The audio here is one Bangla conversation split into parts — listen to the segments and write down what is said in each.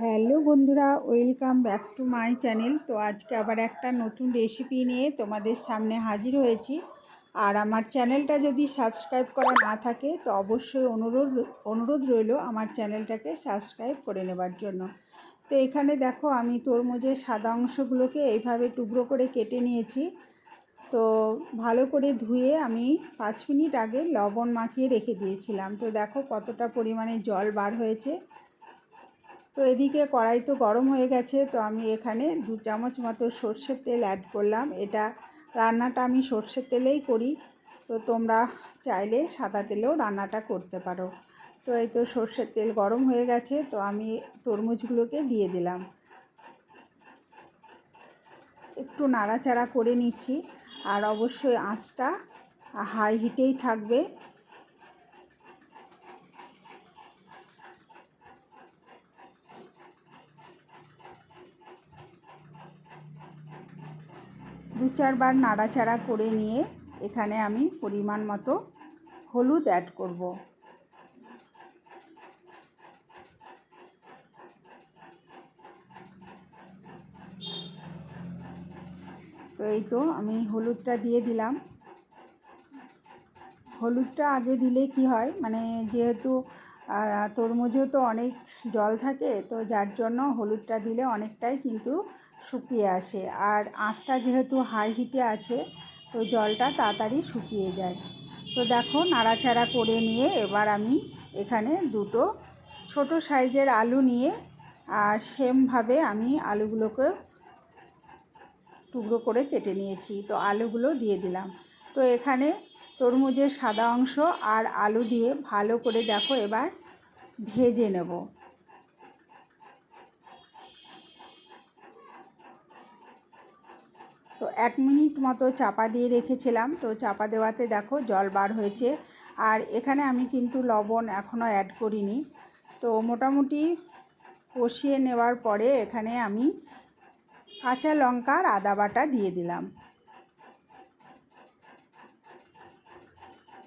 হ্যালো বন্ধুরা, welcome back to my channel. তো আজকে আবার একটা নতুন রেসিপি নিয়ে তোমাদের সামনে হাজির হয়েছি। আর আমার চ্যানেলটা যদি সাবস্ক্রাইব করা না থাকে, তো অবশ্যই অনুরোধ অনুরোধ রইল আমার চ্যানেলটাকে সাবস্ক্রাইব করে নেবার জন্য। তো এখানে দেখো, আমি তরমুজের সাদা অংশগুলোকে এইভাবে টুকরো করে কেটে নিয়েছি। তো ভালো করে ধুয়ে আমি পাঁচ মিনিট আগে লবণ মাখিয়ে রেখে দিয়েছিলাম। তো দেখো কতটা পরিমাণে জল বার হয়েছে। তো এদিকে কড়াই তো গরম হয়ে গেছে, তো আমি এখানে দু চামচ মতো সর্ষের তেল অ্যাড করলাম। এটা রান্নাটা আমি সর্ষের তেলেই করি, তো তোমরা চাইলে সাদা তেলেও রান্নাটা করতে পারো। তো এই তো সর্ষের তেল গরম হয়ে গেছে, তো আমি তরমুজগুলোকে দিয়ে দিলাম। একটু নাড়াচাড়া করে নিচ্ছি, আর অবশ্যই আঁচটা হাই হিটেই থাকবে। দু চারবার নাড়াচাড়া করে নিয়ে এখানে আমি পরিমাণ মতো হলুদ অ্যাড করব। তো এই তো আমি হলুদটা দিয়ে দিলাম। হলুদটা আগে দিলে কি হয় মানে যেহেতু তরমুজও তো অনেক জল থাকে, তো যার জন্য হলুদটা দিলে অনেকটাই কিন্তু শুকিয়ে আসে। আর আঁচটা যেহেতু হাই হিটে আছে, তো জলটা তাড়াতাড়ি শুকিয়ে যায়। তো দেখো নাড়াচাড়া করে নিয়ে এবার আমি এখানে দুটো ছোট সাইজের আলু নিয়ে, আর সেমভাবে আমি আলুগুলোকে টুকরো করে কেটে নিয়েছি। তো আলুগুলো দিয়ে দিলাম। তো এখানে তরমুজের সাদা অংশ আর আলু দিয়ে ভালো করে দেখো এবার ভেজে নেব। তো এক মিনিট মতো চাপা দিয়ে রেখেছিলাম। তো চাপা দেওয়াতে দেখো জল বার হয়েছে। আর এখানে আমি কিন্তু লবণ এখনও অ্যাড করিনি। তো মোটামুটি কষিয়ে নেওয়ার পরে এখানে আমি কাঁচা লঙ্কার আদা বাটা দিয়ে দিলাম।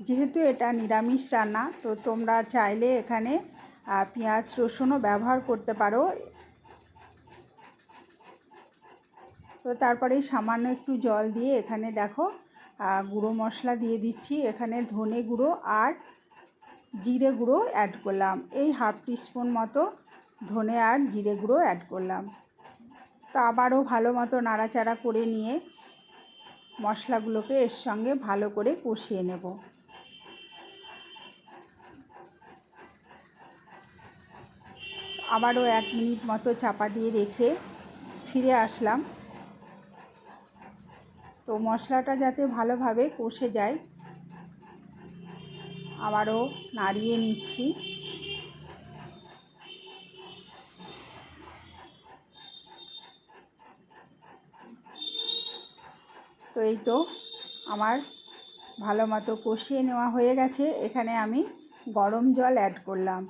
যেহেতু এটা নিরামিষ রান্না, তো তোমরা চাইলে এখানে পেঁয়াজ রসুনও ব্যবহার করতে পারো। তো তারপরে সামান্য একটু জল দিয়ে এখানে দেখো গুঁড়ো মশলা দিয়ে দিচ্ছি। এখানে ধনে গুঁড়ো আর জিরে গুঁড়ো অ্যাড করলাম। এই হাফ টিস্পুন মতো ধনে আর জিরে গুঁড়ো অ্যাড করলাম। তো আবারও ভালো মতো নাড়াচাড়া করে নিয়ে মশলাগুলোকে এর সঙ্গে ভালো করে কষিয়ে নেব। আবারও এক মিনিট মতো চাপা দিয়ে রেখে ফিরে আসলাম। তো মশলাটা যাতে ভালোভাবে কষে যায়, আবারও নাড়িয়ে নিচ্ছি। তো এই তো আমার ভালো মতো কষিয়ে নেওয়া হয়ে গেছে। এখানে আমি গরম জল অ্যাড করলাম।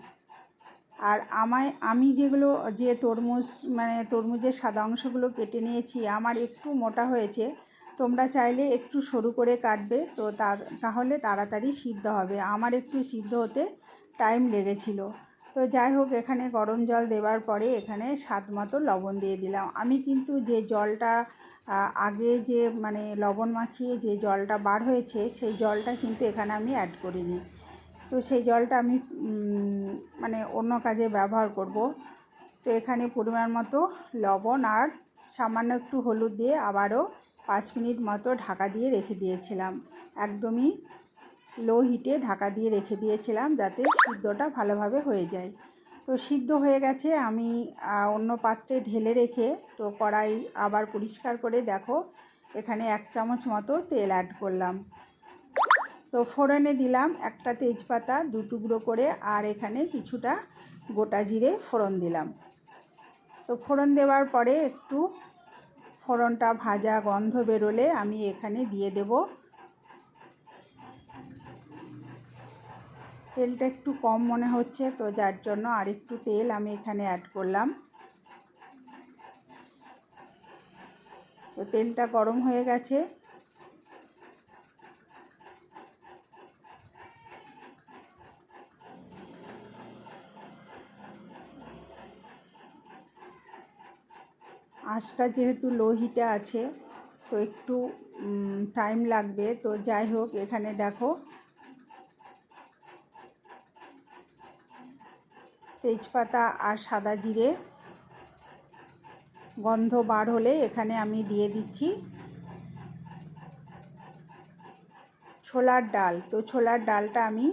আর আমায়, আমি যেগুলো, যে তরমুজ মানে তরমুজের সাদা অংশগুলো কেটে নিয়েছি, আমার একটু মোটা হয়েছে। তোমরা চাইলে একটু সরু করে কাটবে, তো তাহলে তাড়াতাড়ি সিদ্ধ হবে। আমার একটু সিদ্ধ হতে টাইম লেগেছিল। তো যাই হোক, এখানে গরম জল দেওয়ার পরে এখানে স্বাদ মতো লবণ দিয়ে দিলাম। আমি কিন্তু যে জলটা আগে যে মানে লবণ মাখিয়ে যে জলটা বার হয়েছে, সেই জলটা কিন্তু এখানে আমি অ্যাড করিনি। তো সেই জলটা আমি মানে অন্য কাজে ব্যবহার করব। তো এখানে পরিমাণ মতো লবণ আর সামান্য একটু হলুদ দিয়ে আবারও পাঁচ মিনিট মতো ঢাকা দিয়ে রেখে দিয়েছিলাম। একদমই লো হিটে ঢাকা দিয়ে রেখে দিয়েছিলাম যাতে সিদ্ধটা ভালোভাবে হয়ে যায়। তো সিদ্ধ হয়ে গেছে, আমি অন্য পাত্রে ঢেলে রেখে তো কড়াই আবার পরিষ্কার করে দেখো, এখানে এক চামচ মতো তেল অ্যাড করলাম। তো ফোড়নে দিলাম একটা তেজপাতা, দু টুকরো করে, আর এখানে কিছুটা গোটা জিরে ফোড়ন দিলাম। তো ফোড়ন দেওয়ার পরে একটু ফোড়নটা ভাজা গন্ধ বেরোলে আমি এখানে দিয়ে দেব। তেলটা একটু কম মনে হচ্ছে, তো যার জন্য আর একটু তেল আমি এখানে অ্যাড করলাম। তো তেলটা গরম হয়ে গেছে। আঁচটা যেহেতু লো হিটে আছে, তো একটু টাইম লাগবে। তো যাই হোক, এখানে দেখো। তেজপাতা আর সাদা জিরে গন্ধ বার হলে এখানে আমি দিয়ে দিচ্ছি। ছোলার ডাল, তো ছোলার ডালটা আমি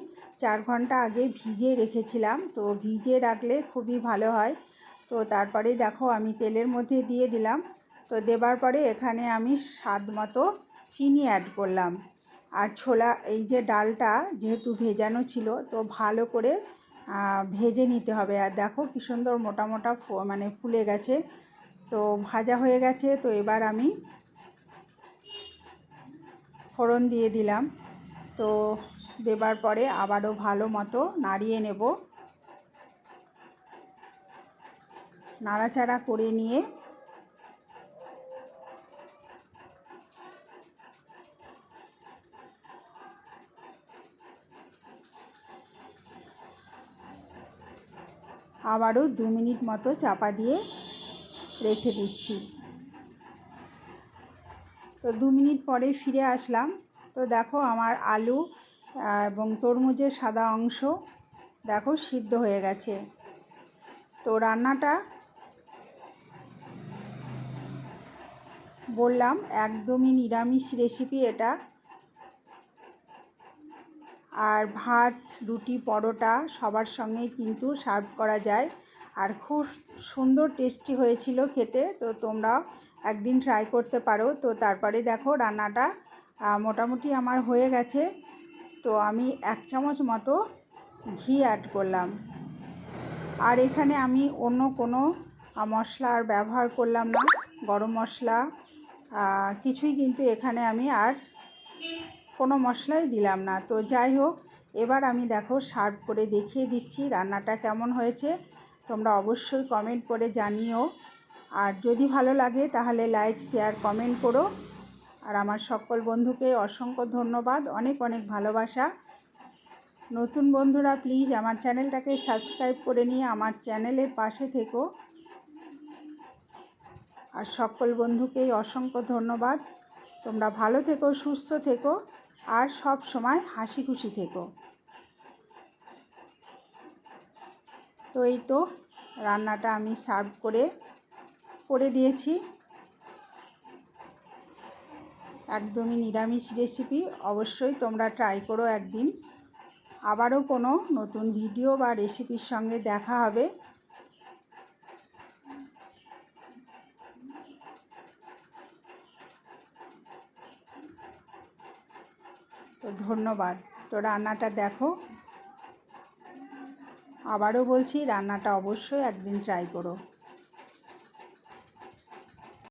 চার ঘণ্টা আগে ভিজে রেখেছিলাম। তো ভিজে রাখলে খুবই ভালো হয়। তো তারপরে দেখো আমি তেলের মধ্যে দিয়ে দিলাম। তো দেবার পরে এখানে আমি স্বাদ মতো চিনি অ্যাড করলাম। আর ছোলা, এই যে ডালটা যেহেতু ভেজানো ছিল, তো ভালো করে ভেজে নিতে হবে। আর দেখো কী সুন্দর মোটা মোটা মানে ফুলে গেছে। তো ভাজা হয়ে গেছে, তো এবার আমি ফোড়ন দিয়ে দিলাম। তো দেবার পরে আবারও ভালো মতো নাড়িয়ে নেব। নাড়াচাড়া করে নিয়ে আবারও দু মিনিট মতো চাপা দিয়ে রেখে দিচ্ছি। তো দু মিনিট পরে ফিরে আসলাম। তো দেখো আমার আলু এবং তরমুজের সাদা অংশ দেখো সিদ্ধ হয়ে গেছে। তো রান্নাটা বললাম, একদমই নিরামিষ রেসিপি এটা। আর ভাত, রুটি, পরোটা সবার সঙ্গেই কিন্তু সার্ভ করা যায়। আর খুব সুন্দর টেস্টি হয়েছিল খেতে, তো তোমরা একদিন ট্রাই করতে পারো। তো তারপরে দেখো রান্নাটা মোটামুটি আমার হয়ে গেছে। তো আমি এক চামচ মতো ঘি অ্যাড করলাম। আর এখানে আমি অন্য কোনো মশলা আর ব্যবহার করলাম না। গরম মশলা কিছুই কিন্তু এখানে আমি আর কোনো মশলাই দিলাম না। তো যাই হোক, এবার আমি দেখো সার্ভ করে দেখিয়ে দিচ্ছি রান্নাটা কেমন হয়েছে। তোমরা অবশ্যই কমেন্ট করে জানিও। আর যদি ভালো লাগে তাহলে লাইক শেয়ার কমেন্ট করো। আর আমার সকল বন্ধুকে অসংখ্য ধন্যবাদ। অনেক অনেক ভালোবাসা। নতুন বন্ধুরা প্লিজ আমার চ্যানেলটাকে সাবস্ক্রাইব করে নিয়ে আমার চ্যানেলের পাশে থেকো। আর সকল বন্ধুকেই অসংখ্য ধন্যবাদ। তোমরা ভালো থেকো, সুস্থ থেকো, আর সব সময় হাসি খুশি থেকো। তো এই তো রান্নাটা আমি সার্ভ করে করে দিয়েছি। একদমই নিরামিষ রেসিপি, অবশ্যই তোমরা ট্রাই করো একদিন। আবারও কোনো নতুন ভিডিও বা রেসিপির সঙ্গে দেখা হবে। তো ধন্যবাদ। তো রান্নাটা দেখো। আবারও বলছি রান্নাটা অবশ্যই একদিন ট্রাই করো।